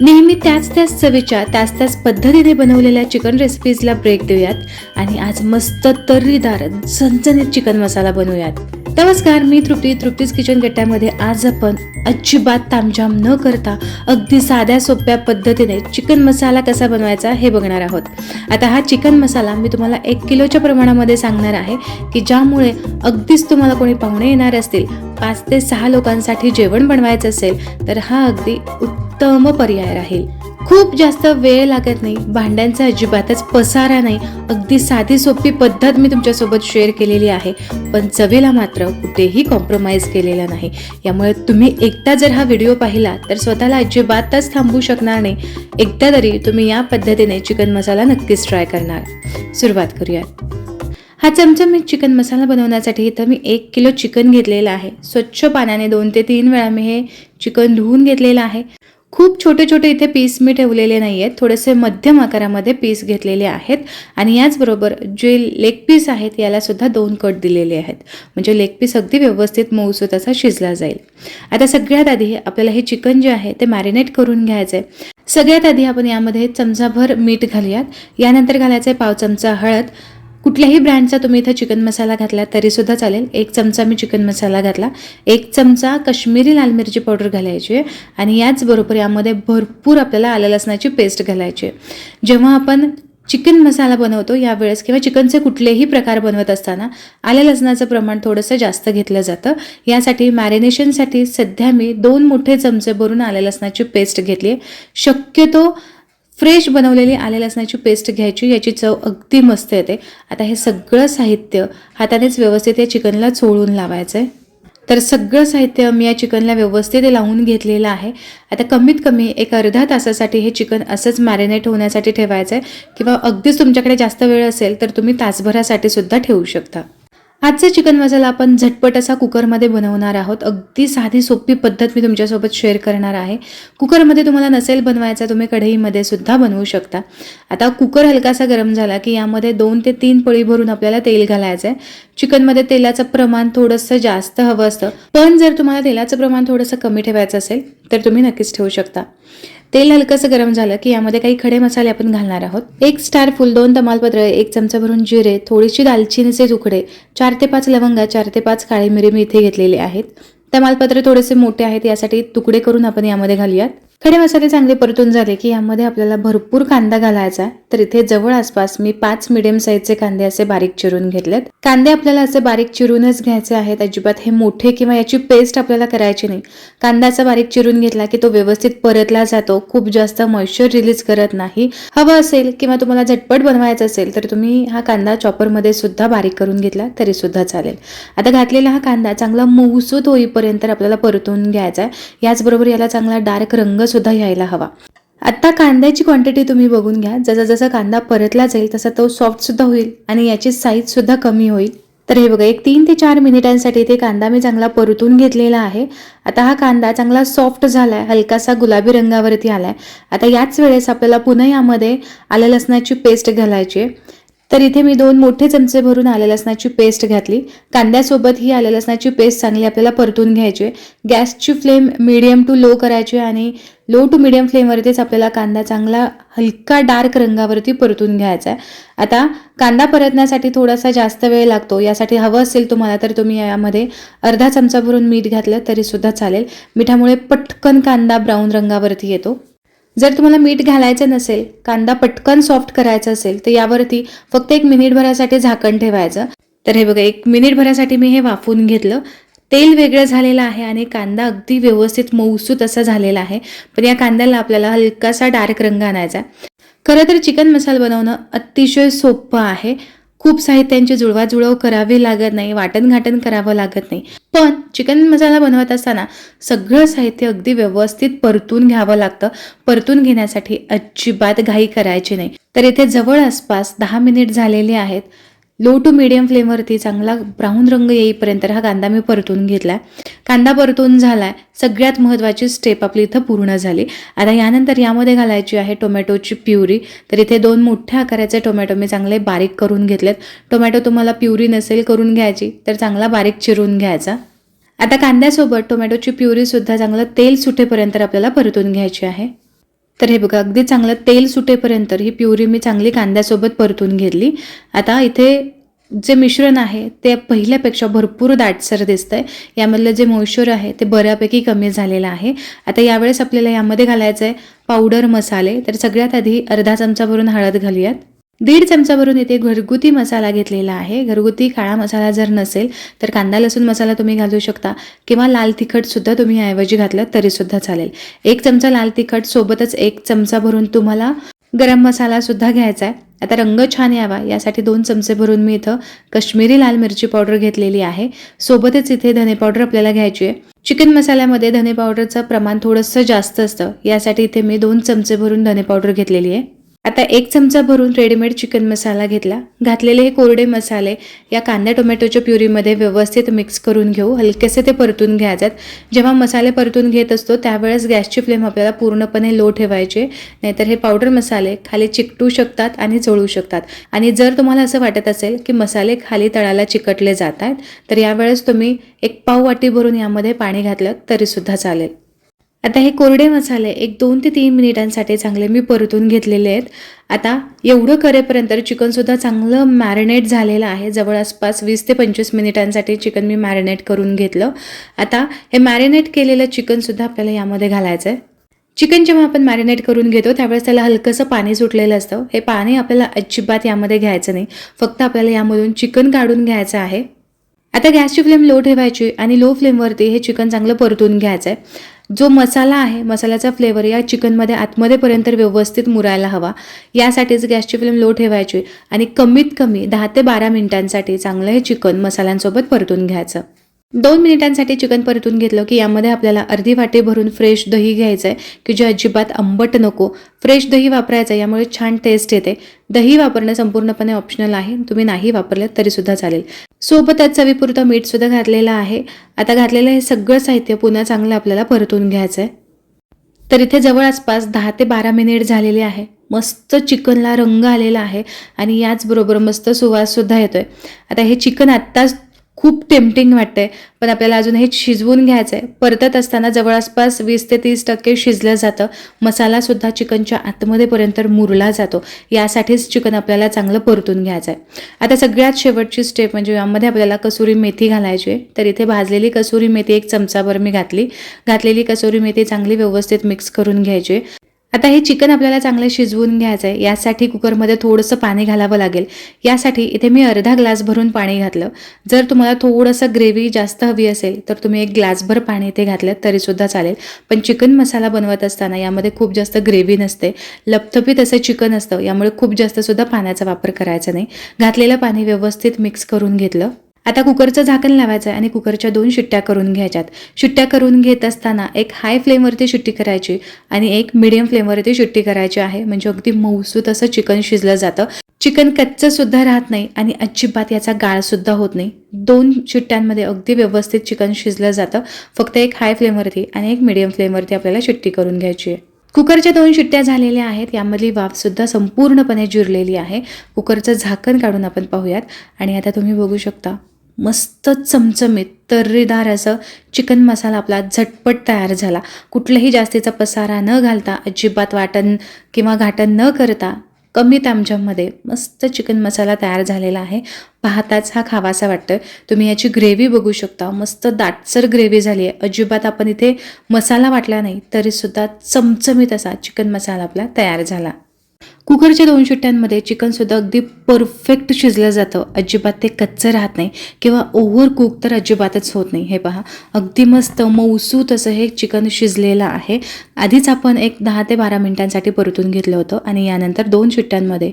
नेहमी त्याच त्याच चवीच्या त्याच त्याच पद्धतीने बनवलेल्या चिकन रेसिपीजला ब्रेक देऊयात. आणि आज मस्त तर्रीदार झणझणीत चिकन मसाला बनवूयात. नमस्कार मी तृप्ती. तृप्तीज किचन गट्ट्यामध्ये आज आपण अजिबात तामझाम न करता अगदी साध्या सोप्या पद्धतीने चिकन मसाला कसा बनवायचा हे बघणार आहोत. आता हा चिकन मसाला मी तुम्हाला एक किलोच्या प्रमाणामध्ये सांगणार आहे की ज्यामुळे अगदीच तुम्हाला कोणी पाहुणे येणार असतील पाच ते सहा लोकांसाठी जेवण बनवायचं असेल तर हा अगदी उत्तम पर्याय राहील. खूप जास्त वेळ लागत नाही. भांड्यांचा अजिबातच पसारा नाही. अगदी साधी सोपी पद्धत मी तुमच्यासोबत शेअर केलेली आहे. पण चवीला मात्र कुठेही कॉम्प्रोमाइज केलेला नाही. यामुळे तुम्ही एकदा जर हा व्हिडिओ पाहिला तर स्वतःला अजिबातच थांबू शकणार नाही. एकदा तरी तुम्ही या पद्धतीने चिकन मसाला नक्कीच ट्राय करणार. सुरुवात करूयात. हा चमचमीत चिकन मसाला बनवण्यासाठी इथं मी एक किलो चिकन घेतलेलं आहे. स्वच्छ पाण्याने दोन ते तीन वेळा मी हे चिकन धुवून घेतलेलं आहे. खूप छोटे छोटे इथे पीस मी ठेवलेले नाही आहेत थोडेसे मध्यम आकारामध्ये पीस घेतलेले आहेत. आणि याचबरोबर जे लेग पीस आहेत याला सुद्धा दोन कट दिलेले आहेत. म्हणजे लेग पीस अगदी व्यवस्थित मऊसूत असा शिजला जाईल. आता सगळ्यात आधी आपल्याला हे चिकन जे आहे ते मॅरिनेट करून घ्यायचं आहे सगळ्यात आधी आपण यामध्ये चमचाभर मीठ घालूयात. यानंतर घालायचं आहे पाव चमचा हळद. कुठल्याही ब्रँडचा तुम्ही इथं चिकन मसाला घातला तरीसुद्धा चालेल. एक चमचा मी चिकन मसाला घातला. एक चमचा कश्मीरी लाल मिरची पावडर घालायची आहे आणि याचबरोबर यामध्ये भरपूर आपल्याला आलं लसणाची पेस्ट घालायची. आहे जेव्हा आपण चिकन मसाला बनवतो यावेळेस किंवा चिकनचे कुठलेही प्रकार बनवत असताना आल्या लसणाचं प्रमाण थोडंसं जास्त घेतलं जातं. यासाठी मॅरिनेशनसाठी सध्या मी दोन मोठे चमचे भरून आल्या लसणाची पेस्ट घेतली. आहे शक्यतो फ्रेश बनवलेली आले लसणाची पेस्ट घ्यायची याची चव अगदी मस्त येते. आता हे सगळं साहित्य हातानेच व्यवस्थित या चिकनला चोळून लावायचं आहे तर सगळं साहित्य मी या चिकनला व्यवस्थित लावून घेतलेलं आहे. आता कमीत कमी एक अर्धा तासासाठी हे चिकन असंच मॅरिनेट होण्यासाठी ठेवायचं आहे किंवा अगदीच तुमच्याकडे जास्त वेळ असेल तर तुम्ही तासभरासाठी सुद्धा ठेवू शकता. आजचा चिकन मसाला आपण झटपट असा कुकरमध्ये बनवणार आहोत. अगदी साधी सोपी पद्धत मी तुमच्यासोबत शेअर करणार आहे. कुकरमध्ये तुम्हाला नसेल बनवायचा तुम्ही कढईमध्ये सुद्धा बनवू शकता. आता कुकर हलकासा गरम झाला की यामध्ये दोन ते तीन पळी भरून आपल्याला तेल घालायचं आहे चिकनमध्ये तेलाचं प्रमाण थोडंसं जास्त हवं असतं. पण जर तुम्हाला तेलाचं प्रमाण थोडंसं कमी ठेवायचं असेल तर तुम्ही नक्कीच ठेवू शकता. तेल हलकंसं गरम झालं की यामध्ये काही खडे मसाले आपण घालणार आहोत. एक स्टार फुल दोन तमालपत्र एक चमचा भरून जिरे थोडीशी दालचिनीचे तुकडे चार ते पाच लवंगा चार ते पाच काळी मिरी मी इथे घेतलेले आहेत. तमालपत्र थोडेसे मोठे आहेत यासाठी तुकडे करून आपण यामध्ये घालूयात. खडे मसाले चांगले परतून झाले की यामध्ये आपल्याला भरपूर कांदा घालायचा आहे. तर इथे जवळ आसपास मी पाच मिडियम साईजचे कांदे असे बारीक चिरून घेतलेत. कांदे आपल्याला असे बारीक चिरूनच घ्यायचे आहेत. अजिबात हे मोठे किंवा याची पेस्ट आपल्याला करायची नाही. कांदाचा बारीक चिरून घेतला की तो व्यवस्थित परतला जातो. खूप जास्त मॉइश्चर रिलीज करत नाही. हवं असेल किंवा तुम्हाला झटपट बनवायचं असेल तर तुम्ही हा कांदा चॉपरमध्ये सुद्धा बारीक करून घेतला तरी सुद्धा चालेल. आता घातलेला हा कांदा चांगला मऊसूत होईपर्यंत आपल्याला परतून घ्यायचा आहे. याचबरोबर याला चांगला डार्क रंग सुद्धा यायला हवा. आता कांद्याची क्वांटिटी तुम्ही बघून घ्या. जसा जसा कांदा परतला जाईल तसा तो सॉफ्टसुद्धा होईल आणि याची साईज सुद्धा कमी होईल. तर हे बघा एक तीन ते चार मिनिटांसाठी ते कांदा मी चांगला परतून घेतलेला आहे. आता हा कांदा चांगला सॉफ्ट झालाय हलकासा गुलाबी रंगावरती आलाय. आता याच वेळेस आपल्याला पुन्हा यामध्ये आलं लसणाची पेस्ट घालायची आहे. तर इथे मी दोन मोठे चमचे भरून आले लसणाची पेस्ट घातली. कांद्यासोबत ही आले लसणाची पेस्ट चांगली आपल्याला परतून घ्यायची आहे. गॅसची फ्लेम मिडियम टू लो करायची आणि लो टू मिडियम फ्लेमवरतीच आपल्याला कांदा चांगला हलका डार्क रंगावरती परतून घ्यायचा आहे. आता कांदा परतण्यासाठी थोडासा जास्त वेळ लागतो. यासाठी हवं असेल तुम्हाला तर तुम्ही यामध्ये अर्धा चमचा भरून मीठ घातलं तरीसुद्धा चालेल. मिठामुळे पटकन कांदा ब्राऊन रंगावरती येतो. जर तुम्हाला मीठ घालायचं नसेल कांदा पटकन सॉफ्ट करायचा असेल तर यावरती फक्त एक मिनिटभरासाठी झाकण ठेवायचं. तर हे बघा एक मिनिटभरासाठी मी हे वाफून घेतलं. तेल वेगळं झालेलं आहे आणि कांदा अगदी व्यवस्थित मऊसूत असा झालेला आहे. पण या कांद्याला आपल्याला हलकासा डार्क रंग आणायचा खरं तर चिकन मसाला बनवणं अतिशय सोपं आहे. खूप साहित्यांची जुळवाजुळव करावी लागत नाही वाटण घाटण करावं लागत नाही. पण चिकन मसाला बनवत असताना सगळं साहित्य अगदी व्यवस्थित परतून घ्यावं लागतं. परतून घेण्यासाठी अजिबात घाई करायची नाही. तर इथे जवळ आसपास दहा मिनिट झालेले आहेत. लो टू मिडियम फ्लेमवरती चांगला ब्राऊन रंग येईपर्यंत हा कांदा मी परतून घेतला. कांदा परतून झाला सगळ्यात महत्त्वाची स्टेप आपली इथं पूर्ण झाली. आता यानंतर यामध्ये घालायची आहे टोमॅटोची प्युरी. तर इथे दोन मोठ्या आकाराचे टोमॅटो मी चांगले बारीक करून घेतलेत. टोमॅटो तुम्हाला प्युरी नसेल करून घ्यायची तर चांगला बारीक चिरून घ्यायचा. आता कांद्यासोबत टोमॅटोची प्युरीसुद्धा चांगलं तेल सुटेपर्यंत आपल्याला परतून घ्यायची आहे. तर हे बघा अगदी चांगलं तेल सुटेपर्यंत ही प्युरी मी चांगली कांद्यासोबत परतून घेतली. आता इथे जे मिश्रण आहे ते पहिल्यापेक्षा भरपूर दाटसर दिसतंय. यामधलं जे मॉइश्चर आहे ते बऱ्यापैकी कमी झालेलं आहे. आता यावेळेस आपल्याला यामध्ये घालायचं आहे पावडर मसाले. तर सगळ्यात आधी अर्धा चमचा भरून हळद घालूयात. दीड चमचा भरून इथे घरगुती मसाला घेतलेला आहे. घरगुती काळा मसाला जर नसेल तर कांदा लसूण मसाला तुम्ही घालू शकता किंवा लाल तिखटसुद्धा तुम्ही ऐवजी घातलं तरीसुद्धा चालेल. एक चमचा लाल तिखट सोबतच एक चमचा भरून तुम्हाला गरम मसाला सुद्धा घ्यायचा आहे. आता रंग छान यावा यासाठी दोन चमचे भरून मी इथं कश्मीरी लाल मिरची पावडर घेतलेली आहे. सोबतच इथे धने पावडर आपल्याला घ्यायची आहे. चिकन मसाल्यामध्ये धने पावडरचं प्रमाण थोडंसं जास्त असतं. यासाठी इथे मी दोन चमचे भरून धने पावडर घेतलेली आहे. आता एक चमचा भरून रेडीमेड चिकन मसाला घेतला. घातलेले हे कोरडे मसाले या कांदा टोमॅटोच्या प्युरीमध्ये व्यवस्थित मिक्स करून घेऊ. हलकेसे ते परतून घ्यायच्यात जेव्हा मसाले परतून घेत असतो त्यावेळेस गॅसची फ्लेम आपल्याला पूर्णपणे लो ठेवायचे. नाहीतर हे पावडर मसाले खाली चिकटू शकतात आणि जळू शकतात. आणि जर तुम्हाला असं वाटत असेल की मसाले खाली तळाला चिकटले जात आहेत तर यावेळेस तुम्ही एक पाव वाटी भरून यामध्ये पाणी घातलं तरीसुद्धा चालेल. आता हे कोरडे मसाले एक दोन ते तीन मिनिटांसाठी चांगले मी परतून घेतलेले आहेत. आता एवढं करेपर्यंत चिकनसुद्धा चांगलं मॅरिनेट झालेलं आहे. जवळ आसपास वीस ते पंचवीस मिनिटांसाठी चिकन मी मॅरिनेट करून घेतलं. आता हे मॅरिनेट केलेलं चिकनसुद्धा आपल्याला यामध्ये घालायचं आहे चिकन जेव्हा आपण मॅरिनेट करून घेतो त्यावेळेस त्याला हलकंसं पाणी सुटलेलं असतं. हे पाणी आपल्याला अजिबात यामध्ये घ्यायचं नाही. फक्त आपल्याला यामधून चिकन काढून घ्यायचं आहे. आता गॅसची फ्लेम लो ठेवायची आणि लो फ्लेमवरती हे चिकन चांगलं परतून घ्यायचं आहे जो मसाला आहे मसाल्याचा फ्लेवर या चिकनमध्ये आतमध्येपर्यंत व्यवस्थित मुरायला हवा. यासाठीच गॅसची फ्लेम लो ठेवायची आणि कमीत कमी दहा ते बारा मिनिटांसाठी चांगलं हे चिकन मसाल्यांसोबत परतून घ्यायचं. दोन मिनिटांसाठी चिकन परतून घेतलं की यामध्ये आपल्याला अर्धी वाटी भरून फ्रेश दही घ्यायचं आहे की जे अजिबात आंबट नको. फ्रेश दही वापरायचं आहे यामुळे छान टेस्ट येते. दही वापरणं संपूर्णपणे ऑप्शनल आहे. तुम्ही नाही वापरलं तरीसुद्धा चालेल. सोबतच चवीपुरतं मीठसुद्धा घातलेलं आहे. आता घातलेलं हे सगळं साहित्य पुन्हा चांगलं आपल्याला परतून घ्यायचं आहे तर इथे जवळ आसपास दहा ते बारा मिनिट झालेले आहे. मस्त चिकनला रंग आलेला आहे आणि याचबरोबर मस्त सुवाससुद्धा येतो आहे आता हे चिकन आत्ताच खूप टेम्पटिंग वाटतंय. पण आपल्याला अजून हे शिजवून घ्यायचं आहे परतत असताना जवळ आसपास वीस ते तीस टक्के शिजलं जातं. मसालासुद्धा चिकनच्या आतमध्येपर्यंत मुरला जातो. यासाठीच चिकन आपल्याला चांगलं परतून घ्यायचं आहे आता सगळ्यात शेवटची स्टेप म्हणजे यामध्ये आपल्याला कसुरी मेथी घालायची आहे. तर इथे भाजलेली कसुरी मेथी एक चमचाभर मी घातली. घातलेली कसुरी मेथी चांगली व्यवस्थित मिक्स करून घ्यायची आहे. आता हे चिकन आपल्याला चांगलं शिजवून घ्यायचं आहे यासाठी कुकरमध्ये थोडंसं पाणी घालावं लागेल. यासाठी इथे मी अर्धा ग्लास भरून पाणी घातलं. जर तुम्हाला थोडंसं ग्रेव्ही जास्त हवी असेल तर तुम्ही एक ग्लासभर पाणी इथे घातलं तरीसुद्धा चालेल. पण चिकन मसाला बनवत असताना यामध्ये खूप जास्त ग्रेव्ही नसते. लपथपीत असं चिकन असतं. यामुळे खूप जास्त सुद्धा पाण्याचा वापर करायचा नाही. घातलेलं पाणी व्यवस्थित मिक्स करून घेतलं. आता कुकरचं झाकण लावायचं आहे आणि कुकरच्या दोन शिट्ट्या करून घ्यायच्यात. शिट्ट्या करून घेत असताना एक हाय फ्लेमवरती शिट्टी करायची आणि एक मिडियम फ्लेमवरती शिट्टी करायची आहे. म्हणजे अगदी मऊसूत असं चिकन शिजलं जातं. चिकन कच्चं सुद्धा राहत नाही आणि अजिबात याचा गाळ सुद्धा होत नाही. दोन शिट्ट्यांमध्ये अगदी व्यवस्थित चिकन शिजलं जातं. फक्त एक हाय फ्लेमवरती आणि एक मिडियम फ्लेमवरती आपल्याला शिट्टी करून घ्यायची आहे. कुकरच्या दोन शिट्ट्या झालेल्या आहेत. यामधली वाफसुद्धा संपूर्णपणे जिरलेली आहे. कुकरचं झाकण काढून आपण पाहूयात. आणि आता तुम्ही बघू शकता. मस्त चमचमीत तर्रीदार असं चिकन मसाला आपला झटपट तयार झाला. कुठलाही जास्तीचा पसारा न घालता अजिबात वाटण किंवा घाटण न करता कमी तामझाममध्ये मस्त चिकन मसाला तयार झालेला आहे. पाहताच हा खावासा वाटतं तुम्ही याची ग्रेव्ही बघू शकता. मस्त दाटसर ग्रेव्ही झाली आहे. अजिबात आपण इथे मसाला वाटला नाही तरीसुद्धा चमचमीत असा चिकन मसाला आपला तयार झाला. कुकरच्या दोन शिट्ट्यांमध्ये चिकनसुद्धा अगदी परफेक्ट शिजलं जातं. अजिबात ते कच्चं राहत नाही. किंवा ओव्हर कुक तर अजिबातच होत नाही. हे पहा अगदी मस्त मऊसूत असं हे चिकन शिजलेलं आहे. आधीच आपण एक दहा ते बारा मिनिटांसाठी परतून घेतलं होतं आणि यानंतर दोन शिट्ट्यांमध्ये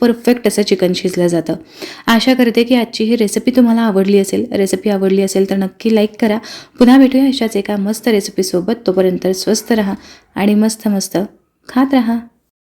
परफेक्ट असं चिकन शिजलं जातं. आशा करते की आजची ही रेसिपी तुम्हाला आवडली असेल. रेसिपी आवडली असेल तर नक्की लाईक करा. पुन्हा भेटूया अशाच एका मस्त रेसिपीसोबत तोपर्यंत स्वस्त राहा आणि मस्त मस्त खात राहा.